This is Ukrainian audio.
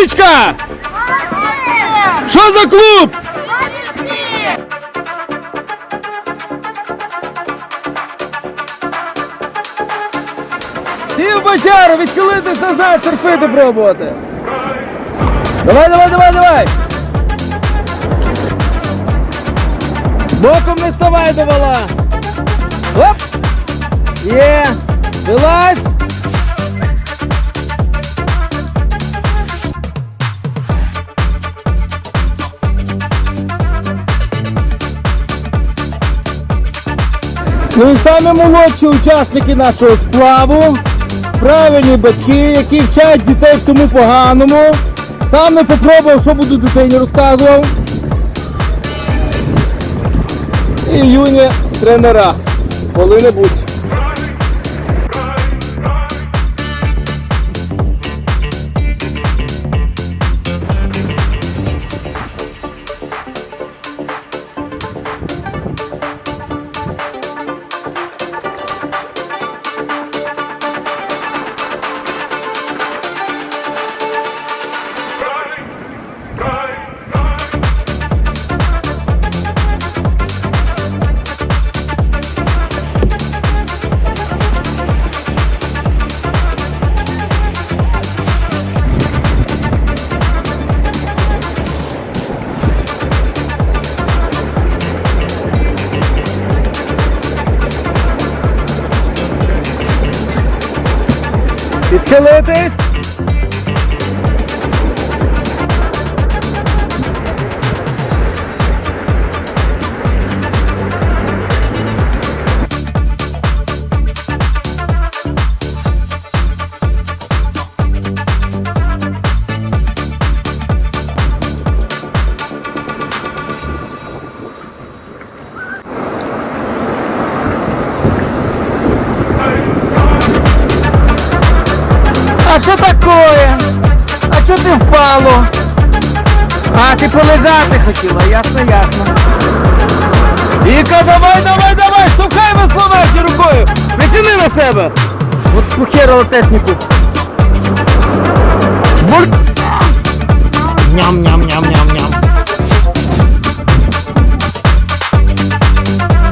кличка? Що за клуб? Сів бочару, відхилитись назад, серфити пробувати. Давай, давай, давай, давай. Боком не ставай до вала. Оп! Є! Вилазь! Ну і саме молодші учасники нашого сплаву, правильні батьки, які вчать дітей всьому поганому. Сам не попробував, що буду дитині розказував. І юні тренера. Коли-небудь. Відхилитись. А такое? А що ти впало? А, ти полежати хотіла, ясно, ясно. Віка, давай, давай, давай, штовхай веслометі рукою. Притяни на себе. От похерила техніку. Буль. Ням-ням.